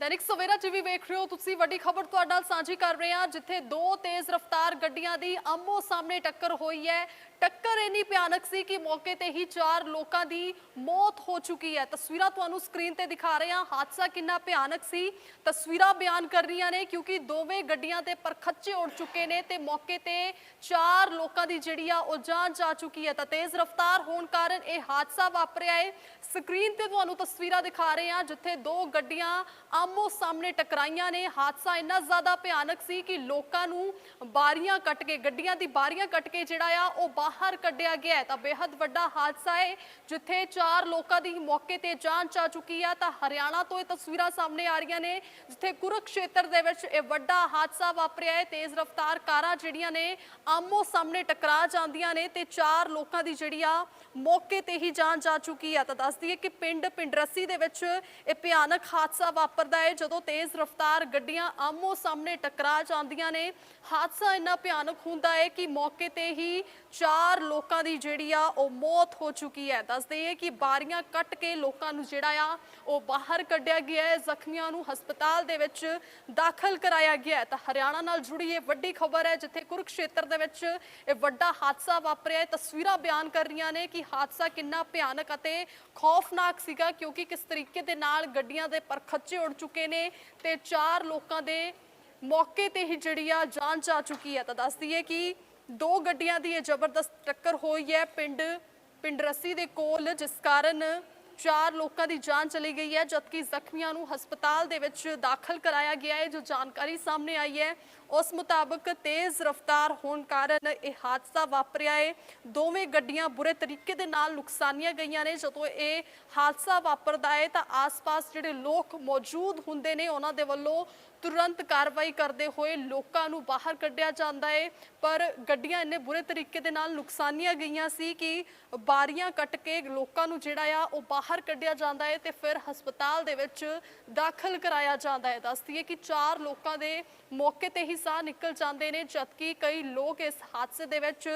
Dainik Savera TV ਵੇਖ ਰਹੇ ਹੋ ਤੁਸੀਂ, ਵੱਡੀ ਖਬਰ ਤੁਹਾਡੇ ਨਾਲ ਸਾਂਝੀ ਕਰ ਰਹੇ ਹਾਂ, ਜਿੱਥੇ ਦੋ ਤੇਜ਼ ਰਫ਼ਤਾਰ ਗੱਡੀਆਂ ਦੀ ਆਮੋ ਸਾਹਮਣੇ ਟੱਕਰ ਹੋਈ ਹੈ। ਟੱਕਰ ਇੰਨੀ ਭਿਆਨਕ ਸੀ ਕਿ ਮੌਕੇ ਤੇ ਹੀ ਚਾਰ ਲੋਕਾਂ ਦੀ ਮੌਤ ਹੋ ਚੁੱਕੀ ਹੈ। ਤਸਵੀਰਾਂ ਤੁਹਾਨੂੰ ਸਕਰੀਨ ਤੇ ਦਿਖਾ ਰਹੇ ਹਾਂ। ਹਾਦਸਾ ਕਿੰਨਾ ਭਿਆਨਕ ਸੀ। ਤਸਵੀਰਾਂ ਬਿਆਨ ਕਰ ਰਹੀਆਂ ਨੇ, ਕਿਉਂਕਿ ਦੋਵੇਂ ਗੱਡੀਆਂ ਤੇ ਪਰਖੱਚੇ ਉੜ ਚੁੱਕੇ ਨੇ ਤੇ ਮੌਕੇ ਤੇ ਚਾਰ ਲੋਕਾਂ ਦੀ ਜਿਹੜੀ ਆ, ਉਹ ਜਾਨ ਜਾ ਚੁੱਕੀ ਹੈ। ਤਾਂ ਤੇਜ਼ ਰਫ਼ਤਾਰ ਹੋਣ ਕਾਰਨ ਇਹ ਹਾਦਸਾ ਵਾਪਰਿਆ ਹੈ। ਸਕਰੀਨ ਤੇ ਤੁਹਾਨੂੰ ਤਸਵੀਰਾਂ ਦਿਖਾ ਰਹੇ ਹਾਂ, ਜਿੱਥੇ ਦੋ ਗੱਡੀਆਂ ਆਮੋ ਸਾਹਮਣੇ ਟਕਰਾਈਆਂ ਨੇ। ਹਾਦਸਾ ਇੰਨਾ ਜ਼ਿਆਦਾ ਭਿਆਨਕ ਸੀ ਕਿ ਲੋਕਾਂ ਨੂੰ ਬਾਰੀਆਂ ਕੱਟ ਕੇ, ਗੱਡੀਆਂ ਦੀ ਬਾਰੀਆਂ ਕੱਟ ਕੇ ਜਿਹੜਾ ਆ, ਉਹ ਬਾਹਰ ਕੱਢਿਆ ਗਿਆ ਤਾਂ ਬੇहद ਵੱਡਾ ਹਾਦਸਾ ਹੈ, ਜਿੱਥੇ ਚਾਰ ਲੋਕਾਂ ਦੀ ਮੌਕੇ ਤੇ ਜਾਨ ਚਾ ਚੁੱਕੀ ਆ। ਤਾਂ ਹਰਿਆਣਾ ਤੋਂ ਇਹ ਤਸਵੀਰਾਂ ਸਾਹਮਣੇ ਆ ਰਹੀਆਂ ਨੇ, ਜਿੱਥੇ ਕੁਰੂਕਸ਼ੇਤਰ ਦੇ ਵਿੱਚ ਇਹ ਵੱਡਾ ਹਾਦਸਾ ਵਾਪਰਿਆ ਹੈ। ਤੇਜ਼ ਰਫ਼ਤਾਰ ਕਾਰਾਂ ਜਿਹੜੀਆਂ ਨੇ ਆਮੋ ਸਾਹਮਣੇ ਟਕਰਾ ਜਾਂਦੀਆਂ ਨੇ ਤੇ ਚਾਰ ਲੋਕਾਂ ਦੀ ਜਿਹੜੀ ਆ, ਮੌਕੇ ਤੇ ਹੀ ਜਾਨ ਜਾ ਚੁੱਕੀ ਆ। ਤਾਂ ਦੱਸ ਦਈਏ ਕਿ ਪਿੰਡ ਪਿੰਡਰਸੀ ਦੇ ਵਿੱਚ ਇਹ ਭਿਆਨਕ ਹਾਦਸਾ ਵਾਪਰਦਾ ਹੈ, ਜਦੋਂ ਤੇਜ਼ ਰਫ਼ਤਾਰ ਗੱਡੀਆਂ ਆਮੋ ਸਾਹਮਣੇ ਟਕਰਾ ਜਾਂਦੀਆਂ ਨੇ, ਹਾਦਸਾ ਇੰਨਾ ਭਿਆਨਕ ਹੁੰਦਾ ਹੈ ਕਿ ਮੌਕੇ ਤੇ ਹੀ ਚਾਰ ਲੋਕਾਂ ਦੀ ਜਿਹੜੀ ਆ, ਉਹ ਮੌਤ ਹੋ ਚੁੱਕੀ ਹੈ। ਦੱਸ ਦਈਏ ਕਿ ਬਾਰੀਆਂ ਕੱਟ ਕੇ ਲੋਕਾਂ ਨੂੰ ਜਿਹੜਾ ਆ, ਉਹ ਬਾਹਰ ਕੱਢਿਆ ਗਿਆ ਹੈ, ਜ਼ਖਮੀਆਂ ਨੂੰ ਹਸਪਤਾਲ ਦੇ ਵਿੱਚ ਦਾਖਲ ਕਰਾਇਆ ਗਿਆ ਹੈ। ਤਾਂ ਹਰਿਆਣਾ ਨਾਲ ਜੁੜੀ ਇਹ ਵੱਡੀ ਖਬਰ ਹੈ, ਜਿੱਥੇ ਕੁਰਕਸ਼ੇਤਰ ਦੇ ਵਿੱਚ ਇਹ ਵੱਡਾ ਹਾਦਸਾ ਵਾਪਰਿਆ ਹੈ। ਤਸਵੀਰਾਂ ਬਿਆਨ ਕਰ ਰਹੀਆਂ ਨੇ ਕਿ ਹਾਦਸਾ ਕਿੰਨਾ ਭਿਆਨਕ ਅਤੇ ਖੌਫਨਾਕ ਸੀਗਾ, ਕਿਉਂਕਿ ਕਿਸ ਤਰੀਕੇ ਦੇ ਨਾਲ ਗੱਡੀਆਂ ਦੇ ਪਰਖੱਚੇ ਉੜ ਚੁੱਕੇ ਨੇ ਤੇ ਚਾਰ ਲੋਕਾਂ ਦੇ ਮੌਕੇ ਤੇ ਹੀ ਜਿਹੜੀ ਆ ਜਾਨ ਜਾ ਚੁੱਕੀ ਹੈ ਤਾਂ ਦੱਸ ਦਈਏ ਕਿ ਦੋ ਗੱਡੀਆਂ ਦੀ ਇਹ ਜ਼ਬਰਦਸਤ ਟੱਕਰ ਹੋਈ ਹੈ ਪਿੰਡ ਪਿੰਡ ਰੱਸੀ ਦੇ ਕੋਲ, ਜਿਸ ਕਾਰਨ ਚਾਰ ਲੋਕਾਂ ਦੀ ਜਾਨ ਚਲੀ ਗਈ ਹੈ, ਜਦਕਿ ਜ਼ਖਮੀਆਂ ਨੂੰ ਹਸਪਤਾਲ ਦੇ ਵਿੱਚ ਦਾਖਲ ਕਰਾਇਆ ਗਿਆ ਹੈ, ਜੋ ਜਾਣਕਾਰੀ ਸਾਹਮਣੇ ਆਈ ਹੈ। ਉਸ ਮੁਤਾਬਕ ਤੇਜ਼ ਰਫ਼ਤਾਰ ਹੋਣ ਕਾਰਨ ਇਹ ਹਾਦਸਾ ਵਾਪਰਿਆ ਹੈ। ਦੋਵੇਂ ਗੱਡੀਆਂ ਬੁਰੇ ਤਰੀਕੇ ਦੇ ਨਾਲ ਨੁਕਸਾਨੀਆਂ ਗਈਆਂ ਨੇ। ਜਦੋਂ ਇਹ ਹਾਦਸਾ ਵਾਪਰਦਾ ਹੈ, ਤਾਂ ਆਸ-ਪਾਸ ਜਿਹੜੇ ਲੋਕ ਮੌਜੂਦ ਹੁੰਦੇ ਨੇ, ਉਹਨਾਂ ਦੇ ਵੱਲੋਂ ਤੁਰੰਤ ਕਾਰਵਾਈ ਕਰਦੇ ਹੋਏ ਲੋਕਾਂ ਨੂੰ ਬਾਹਰ ਕੱਢਿਆ ਜਾਂਦਾ ਹੈ। ਪਰ ਗੱਡੀਆਂ ਇੰਨੇ ਬੁਰੇ ਤਰੀਕੇ ਦੇ ਨਾਲ ਨੁਕਸਾਨੀਆਂ ਗਈਆਂ ਸੀ ਕਿ ਬਾਰੀਆਂ ਕੱਟ ਕੇ ਲੋਕਾਂ ਨੂੰ ਜਿਹੜਾ ਆ, ਉਹ ਬਾਹਰ ਬਾਹਰ ਕੱਢਿਆ ਜਾਂਦਾ ਹੈ ਤੇ ਫਿਰ ਹਸਪਤਾਲ ਦੇ ਵਿੱਚ ਦਾਖਲ ਕਰਾਇਆ ਜਾਂਦਾ ਹੈ। ਦੱਸਦੀ ਹੈ ਕਿ ਚਾਰ ਲੋਕਾਂ ਦੇ ਮੌਕੇ ਤੇ ਹੀ ਸਾਹ ਨਿਕਲ ਜਾਂਦੇ ਨੇ, ਜਦਕਿ ਕਈ ਲੋਕ ਇਸ ਹਾਦਸੇ ਦੇ ਵਿੱਚ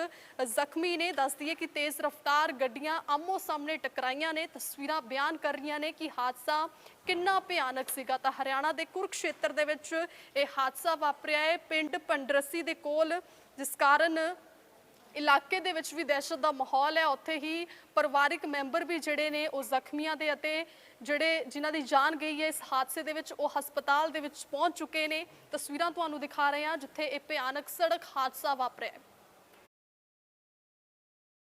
ਜ਼ਖਮੀ ਨੇ। ਦੱਸਦੀ ਹੈ ਕਿ ਤੇਜ਼ ਰਫ਼ਤਾਰ ਗੱਡੀਆਂ ਆਮੋ ਸਾਹਮਣੇ ਟਕਰਾਈਆਂ ਨੇ। ਤਸਵੀਰਾਂ ਬਿਆਨ ਕਰ ਰਹੀਆਂ ਨੇ ਕਿ ਹਾਦਸਾ ਕਿੰਨਾ ਭਿਆਨਕ ਸੀਗਾ। ਤਾਂ ਹਰਿਆਣਾ ਦੇ ਕੁਰਕਸ਼ੇਤਰ ਦੇ ਵਿੱਚ ਇਹ ਹਾਦਸਾ ਵਾਪਰਿਆ ਹੈ। ਪਿੰਡ ਪੰਡਰਸੀ ਦੇ ਕੋਲ, ਜਿਸ ਕਾਰਨ ਇਲਾਕੇ ਦੇ ਵਿੱਚ ਵੀ ਦਹਿਸ਼ਤ ਦਾ ਮਾਹੌਲ ਹੈ। ਉੱਥੇ ਹੀ ਪਰਿਵਾਰਿਕ ਮੈਂਬਰ ਵੀ ਜਿਹੜੇ ਨੇ, ਉਹ ਜ਼ਖਮੀਆਂ ਦੇ ਅਤੇ ਜਿਹੜੇ ਜਿਨ੍ਹਾਂ ਦੀ ਜਾਨ ਗਈ ਹੈ, ਇਸ ਹਾਦਸੇ ਦੇ ਵਿੱਚ ਉਹ ਹਸਪਤਾਲ ਦੇ ਵਿੱਚ ਪਹੁੰਚ ਚੁੱਕੇ ਨੇ। ਤਸਵੀਰਾਂ ਤੁਹਾਨੂੰ ਦਿਖਾ ਰਹੇ ਹਾਂ, ਜਿੱਥੇ ਇਹ ਭਿਆਨਕ ਸੜਕ ਹਾਦਸਾ ਵਾਪਰਿਆ ਹੈ।